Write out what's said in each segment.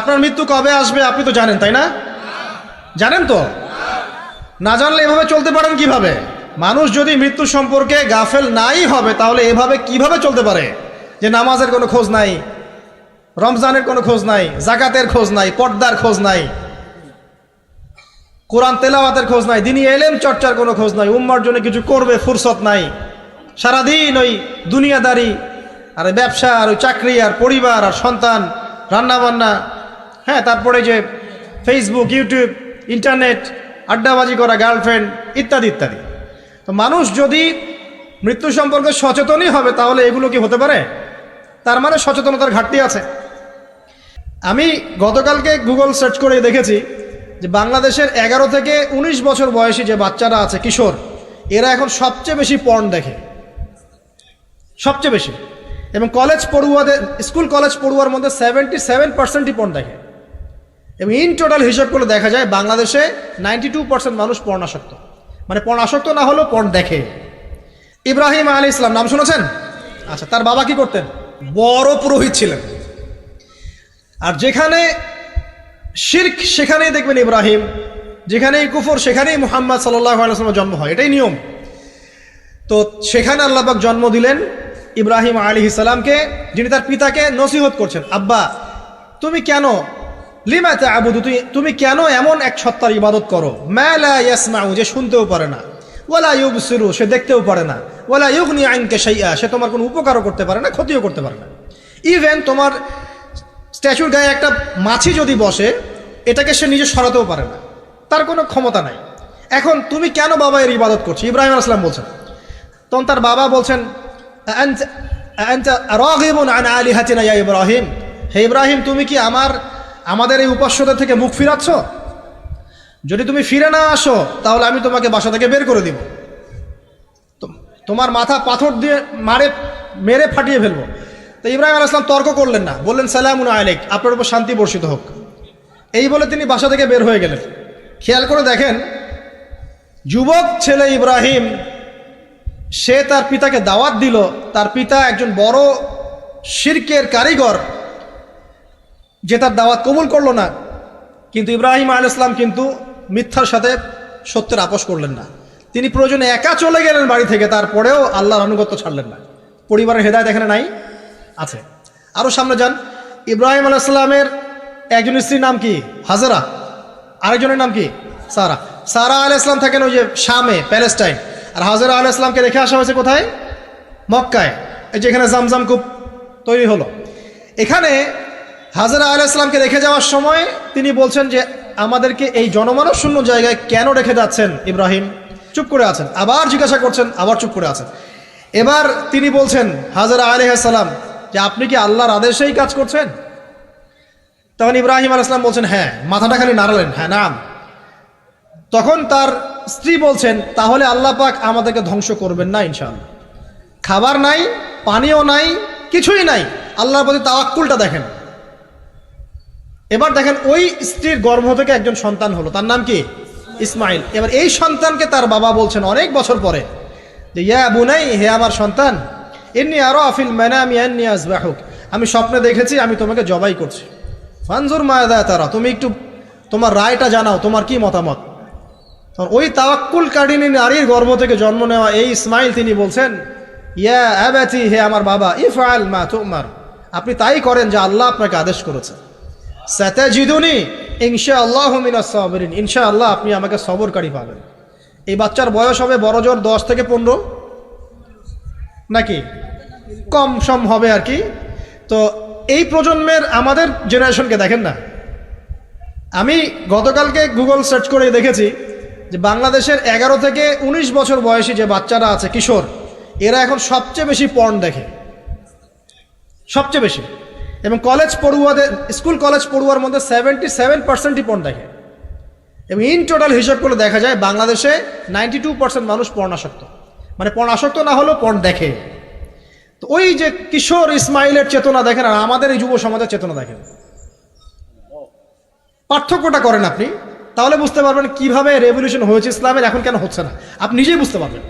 আপনার মৃত্যু কবে আসবে আপনি তো জানেন, তাই না? জানেন তো? না জানলে এভাবে চলতে পারেন কীভাবে? মানুষ যদি মৃত্যু সম্পর্কে গাফেল নাই হবে, তাহলে এভাবে কীভাবে চলতে পারে? যে নামাজের কোনো খোঁজ নাই, রমজানের কোনো খোঁজ নাই, জাকাতের খোঁজ নাই, পর্দার খোঁজ নাই, কোরআন তেলাওয়াতের খোঁজ নাই দিনই এলেম চর্চার কোনো খোঁজ নাই, উম্মার জন্য কিছু করবে, ফুরসত নাই। সারাদিন ওই দুনিয়াদারি, আর ব্যবসা আর ওই চাকরি আর পরিবার আর সন্তান, রান্নাবান্না হ্যাঁ তারপরে যে ফেসবুক ইউটিউব ইন্টারনেট আড্ডাবাজি করা গার্লফ্রেন্ড ইত্যাদি ইত্যাদি। তো মানুষ যদি মৃত্যু সম্পর্কে সচেতনই হবে, তাহলে এগুলো কি হতে পারে? তার মানে সচেতনতার ঘাটতি আছে। আমি গতকালকে গুগল সার্চ করে দেখেছি যে বাংলাদেশের এগারো থেকে ১৯ বছর বয়সী যে বাচ্চারা আছে, কিশোর, এরা এখন সবচেয়ে বেশি পর্ন দেখে। সবচেয়ে বেশি। এবং কলেজ পড়ুয়াদের স্কুল কলেজ পড়ুয়ার মধ্যে সেভেন্টি সেভেন পার্সেন্টই পর্ন দেখে। এবং ইন টোটাল হিসাব করে দেখা যায় বাংলাদেশে নাইনটি টু পার্সেন্ট মানুষ পর্ণাসক্ত। মানে পর্ণাসক্ত না হলেও পর্ন দেখে। ইব্রাহিম আলী ইসলাম নাম শুনেছেন? আচ্ছা তার বাবা কি করতেন? বড় পুরোহিত ছিলেন। আর যেখানে শির্ক, সেখানেই দেখবেন ইব্রাহিম, যেখানেই কুফর, সেখানেই মুহাম্মদ সাল্লাহ আলাইসলামের জন্ম হয়। এটাই নিয়ম। তো সেখানে আল্লাহবাক জন্ম দিলেন ইব্রাহিম আলী ইসালামকে যিনি তার পিতাকে নসিহত করছেন। আব্বা, তুমি কেন লিমাতে আবুদু তুই তুমি কেন এমন এক সত্তার ইবাদত করো? ম্যালা ইয়াসমাউ, যে শুনতেও পারে না। ওলা ওয়ালা ইউবসিরু, সে দেখতেও পারে না। ওয়ালা ইউগনি আইনকে সাইয়া সে তোমার কোনো উপকারও করতে পারে না, ক্ষতিও করতে পারে না। ইভেন তোমার স্ট্যাচুর গায়ে একটা মাছি যদি বসে, এটাকে সে নিজে সরাতেও পারে না। তার কোনো ক্ষমতা নাই। এখন তুমি কেন বাবা এর ইবাদত করছ? ইব্রাহিম আসলাম বলছেন। তখন তার বাবা বলছেন "আনতা- আনতা রাগিবুন আন আলিহাতিনা ইয়া ইব্রাহিম? হে ইব্রাহিম, তুমি কি আমার আমাদের এই উপাস্যদের থেকে মুখ ফিরাচ্ছ? যদি তুমি ফিরে না আসো, তাহলে আমি তোমাকে বাসা থেকে বের করে দিব। তোমার মাথা পাথর দিয়ে মারে, মেরে ফাটিয়ে ফেলব। তো ইব্রাহিম আল ইসলাম তর্ক করলেন না। বললেন, সালামুন আলেক আপনার উপর শান্তি বর্ষিত হোক। এই বলে তিনি বাসা থেকে বের হয়ে গেলেন। খেয়াল করে দেখেন, যুবক ছেলে ইব্রাহিম, সে তার পিতাকে দাওয়াত দিল। তার পিতা একজন বড় শিরকের কারিগর। যে তার দাওয়াত কবুল করল না, কিন্তু ইব্রাহিম আল ইসলাম কিন্তু মিথ্যার সাথে সত্যের আপোষ করলেন না। তিনি প্রয়োজনে একা চলে গেলেন বাড়ি থেকে, তারপরেও আল্লাহর আনুগত্য ছাড়লেন না। পরিবারের হেদায়ত এখানে নাই, আছে। আরও সামনে যান, ইব্রাহিম আল ইসলামের একজন স্ত্রীর নাম কি? হাজারা। আরেকজনের নাম কি? সারা। সারা আল ইসলাম থাকেন ওই যে শামে, প্যালেস্টাইন। আর হাজারা আল ইসলামকে রেখে আসা হয়েছে কোথায়? মক্কায়। এই যে এখানে জামজাম কূপ তৈরি হলো। এখানে হাজারা আল ইসলামকে রেখে যাওয়ার সময় তিনি বলছেন যে, আমাদেরকে এই জনমানব শূন্য জায়গায় কেন রেখে যাচ্ছেন ইব্রাহিম? চুপ করে আছেন। আবার জিজ্ঞাসা করছেন, আবার চুপ করে আছেন। এবার তিনি বলছেন, হাজারা আলহাম যে আপনি কি আল্লাহর আদেশেই কাজ করছেন? তখন ইব্রাহিম আল ইসলাম বলছেন হ্যাঁ মাথাটা খালি নাড়ালেন। হ্যাঁ নাম। তখন তার স্ত্রী বলছেন, তাহলে আল্লাহ পাক আমাদেরকে ধ্বংস করবেন না ইনশাআল্লাহ। খাবার নাই, পানিও নাই, কিছুই নাই। আল্লাহর প্রতি তাওয়াক্কুলটা দেখেন। এবার দেখেন ওই স্ত্রীর গর্ভ থেকে একজন সন্তান হলো। তার নাম কি? ইসমাইল। এবার এই সন্তানকে তার বাবা বলছেন অনেক বছর পরে যে, ইয়া বুনাই, হে আমার সন্তান এমনি আরও আফিল ম্যানামি এমনি আসবাহুক আমি স্বপ্নে দেখেছি, আমি তোমাকে জবাই করছি। ফানজুর মায়াদা তারা, তুমি একটু তোমার রায়টা জানাও, তোমার কি মতামত? ওই তাওয়াক্কুল কাডিনী নারীর গর্ভ থেকে জন্ম নেওয়া এই ইসমাইল তিনি বলছেন, ইয়া অ্যাবাথি হে আমার বাবা ইফ আল মা তোমার। আপনি তাই করেন যে আল্লাহ আপনাকে আদেশ করেছে। সাতাজিদুনি আপনি আমাকে সবরকারী পাবেন। এই বাচ্চার বয়স হবে বড় জোর দশ থেকে পনেরো? নাকি? কম সম হবে আর কি। তো এই প্রজন্মের আমাদের জেনারেশনকে দেখেন না। আমি গতকালকে গুগল সার্চ করে দেখেছি যে বাংলাদেশের এগারো থেকে ১৯ বছর বয়সী যে বাচ্চারা আছে, কিশোর, এরা এখন সবচেয়ে বেশি পর্ন দেখে। সবচেয়ে বেশি। এবং কলেজ পড়ুয়াদের স্কুল কলেজ পড়ুয়ার মধ্যে সেভেন্টি সেভেন পার্সেন্টই পর্ন দেখে। এবং ইন টোটাল হিসাব করে দেখা যায় বাংলাদেশে নাইনটি টু পার্সেন্ট মানুষ পর্ণাসক্ত মানে পর্ণাসক্ত না হলেও পণ দেখে। তো ওই যে কিশোর ইসমাইলের চেতনা দেখেন, আর আমাদের এই যুব সমাজের চেতনা দেখেন। পার্থক্যটা করেন আপনি, তাহলে বুঝতে পারবেন কীভাবে রেভলিউশন হয়েছে ইসলামের, এখন কেন হচ্ছে না। আপনি নিজেই বুঝতে পারবেন।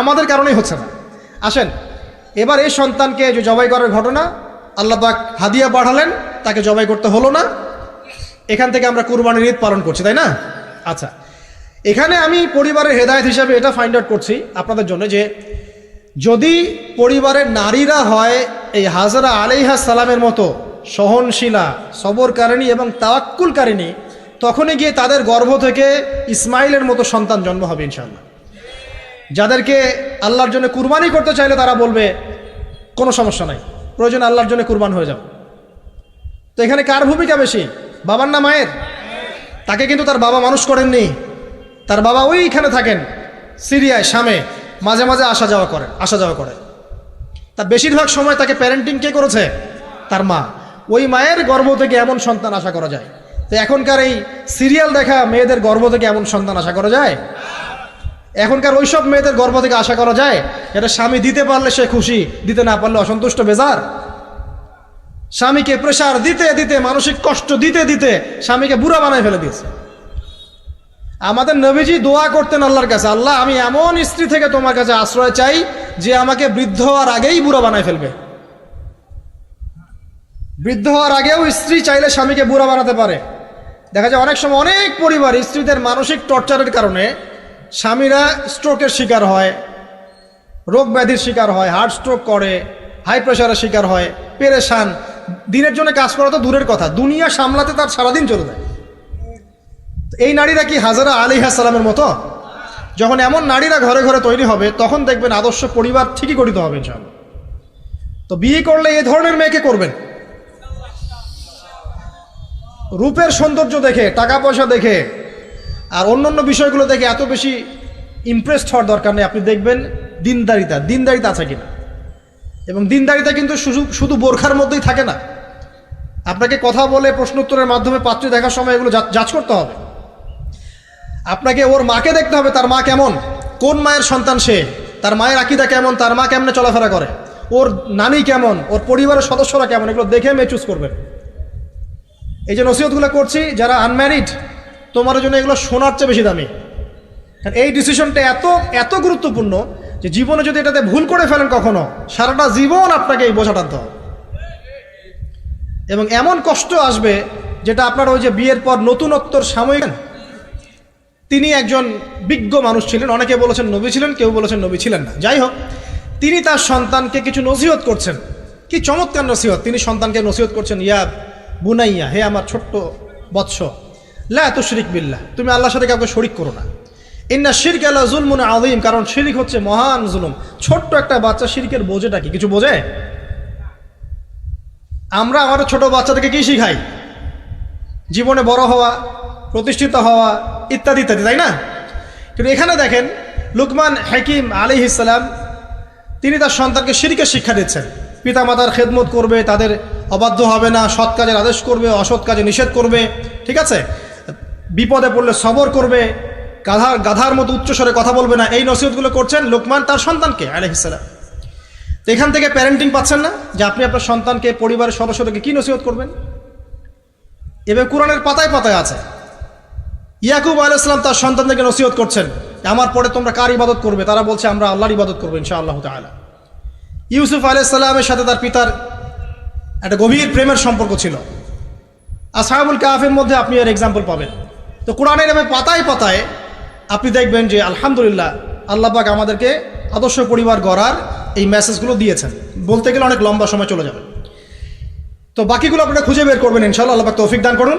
আমাদের কারণেই হচ্ছে না। আসেন, এবার এই সন্তানকে যে জবাই করার ঘটনা আল্লাহ পাক হাদিয়া পাঠালেন, তাকে জবাই করতে হলো না। এখান থেকে আমরা কুরবানির ঈদ পালন করছি, তাই না? আচ্ছা এখানে আমি পরিবারের হেদায়ত হিসাবে এটা ফাইন্ড আউট করছি আপনাদের জন্য যে যদি পরিবারের নারীরা হয়, এই হাজরা আলাইহা সালামের মতো সহনশীলা, সবরকারিণী এবং তাওয়াক্কুলকারিণী, তখনই গিয়ে তাদের গর্ভ থেকে ইসমাইলের মতো সন্তান জন্ম হবে ইনশাল্লাহ যাদেরকে আল্লাহর জন্য কুরবানি করতে চাইলে তারা বলবে, কোনো সমস্যা নাই। প্রয়োজন আল্লাহর জন্য কুরবান হয়ে যাও তো এখানে কার ভূমিকা বেশি? বাবার না মায়ের? তাকে কিন্তু তার বাবা মানুষ করেননি। তার বাবা ওইখানে থাকেন, সিরিয়ায়, শামে। মাঝে মাঝে আসা যাওয়া করে, আসা যাওয়া করে। তার বেশিরভাগ সময় তাকে প্যারেন্টিং কে করেছে? তার মা। ওই মায়ের গর্ভ থেকে এমন সন্তান আশা করা যায়। তো এখনকার এই সিরিয়াল দেখা মেয়েদের গর্ভ থেকে এমন সন্তান আশা করা যায়? এখনকার ওইসব মেয়েদের গর্ভ থেকে আশা করা যায়, এটা স্বামী দিতে পারলে সে খুশি, দিতে না পারলে অসন্তুষ্ট, বেজার। স্বামীকে প্রেশার দিতে দিতে, মানসিক কষ্ট দিতে দিতে স্বামীকে বুড়া বানায় ফেলে দিয়েছে। আমাদের নবীজি দোয়া করতেন আল্লাহর কাছে, আল্লাহ, আমি এমন স্ত্রী থেকে তোমার কাছে আশ্রয় চাই যে আমাকে বৃদ্ধ হওয়ার আগেই বুড়া বানায় ফেলবে। বৃদ্ধ হওয়ার আগেও স্ত্রী চাইলে স্বামীকে বুড়া বানাতে পারে। দেখা যায় অনেক সময় অনেক পরিবার স্ত্রীদের মানসিক টর্চারের কারণে স্বামীরা স্ট্রোকের শিকার হয়, রোগ ব্যাধির শিকার হয় হার্ট স্ট্রোক করে হাই প্রেশারের শিকার হয়, পেরেশান। দিনের জন্য কাজ করা তো দূরের কথা, দুনিয়া সামলাতে তার সারাদিন চলে যায়। এই নারীরা কি হাজারা আলী সালামের মতো? যখন এমন নারীরা ঘরে ঘরে তৈরি হবে, তখন দেখবেন আদর্শ পরিবার ঠিকই গঠিত হবে, ইনশাআল্লাহ। তো বিয়ে করলে এ ধরনের মেয়েকে করবেন? রূপের সৌন্দর্য দেখে, টাকা পয়সা দেখে আর অন্যান্য বিষয়গুলো দেখে এত বেশি ইমপ্রেসড হওয়ার দরকার নেই। আপনি দেখবেন দিনদারিতা দিনদারিতা আছে কিনা। এবং দিনদারিতা কিন্তু শুধু বোরখার মধ্যেই থাকে না। আপনাকে কথা বলে প্রশ্ন উত্তরের মাধ্যমে পাত্রী দেখার সময় এগুলো যাচ করতে হবে। আপনাকে ওর মাকে দেখতে হবে, তার মা কেমন, কোন মায়ের সন্তান সে, তার মায়ের আকিদা কেমন, তার মা কেমনে চলাফেরা করে, ওর নানি কেমন, ওর পরিবারের সদস্যরা কেমন, এগুলো দেখে মেয়ে চুজ করবেন। এই যে নসিহতগুলো করছি, যারা আনম্যারিড তোমার জন্য এগুলো শোনার চেয়ে বেশি দামি। কারণ এই ডিসিশনটা এত এত গুরুত্বপূর্ণ যে জীবনে যদি এটাতে ভুল করে ফেলেন কখনো, সারাটা জীবন আপনাকে এই বোঝা টানতে হবে। এবং এমন কষ্ট আসবে যেটা আপনার ওই যে বিয়ের পর নতুনত্বর সাময়িক তিনি একজন বিজ্ঞ মানুষ ছিলেন, অনেকে বলেছেন নবী ছিলেন, কেউ বলেছেন নবী ছিলেন না। যাই হোক, তিনি তার সন্তানকে কিছু নসিহত করছেন। কি চমৎকার নসিহত! তিনি সন্তানকে নসিহত করছেন, ইয়া বুনাইয়া, হে আমার ছোট্ট বৎস লা এত শিরিক বিল্লাহ, তুমি আল্লাহর সাথে কাউকে শরিক করো না। ইন্না শিরক আল্লাহ জুলমুন আদিম কারণ শিরিক হচ্ছে মহান জুলুম। ছোট্ট একটা বাচ্চা শিরিকের বোঝেটা কি? কিছু বোঝে? আমরা আমাদের ছোট বাচ্চাদেরকে কি শিখাই? জীবনে বড় হওয়া, প্রতিষ্ঠিত হওয়া, ইত্যাদি ইত্যাদি, তাই না? কিন্তু এখানে দেখেন, লুকমান হাকিম আলী ইসলাম তিনি তার সন্তানকে শিরিকের শিক্ষা দিচ্ছেন। পিতামাতার খেদমত করবে, তাদের অবাধ্য হবে না, সৎ কাজের আদেশ করবে, অসৎ কাজে নিষেধ করবে, ঠিক আছে? বিপদে পড়লে সবর করবে, গাধার গাধার মতো উচ্চস্বরে কথা বলবে না। এই নসিহতগুলো করছেন লোকমান তার সন্তানকে আলহিসাল্লাম তো এখান থেকে প্যারেন্টিং পাচ্ছেন না যে আপনি আপনার সন্তানকে, পরিবারের সদস্যদেরকে কী নসিহত করবেন? এবার কোরআনের পাতায় পাতায় আছে। ইয়াকুব আলাইসলাম তার সন্তানদেরকে নসিহত করছেন আমার পরে তোমরা কার ইবাদত করবে? তারা বলছে, আমরা আল্লাহর ইবাদত করব ইনশা আল্লাহ তালা ইউসুফ আলাইসাল্লামের সাথে তার পিতার একটা গভীর প্রেমের সম্পর্ক ছিল। আসহাবুল কাফের মধ্যে আপনি এর এক্সাম্পল পাবেন। তো কোরআনের নামে পাতায় পাতায় আপনি দেখবেন যে আলহামদুলিল্লাহ আল্লাহবাক আমাদেরকে আদর্শ পরিবার গড়ার এই মেসেজগুলো দিয়েছেন। বলতে গেলে অনেক লম্বা সময় চলে যাবে। তো বাকিগুলো আপনারা খুঁজে বের করবেন ইনশাল্লাহ আল্লাহ পাক তৌফিক দান করুন।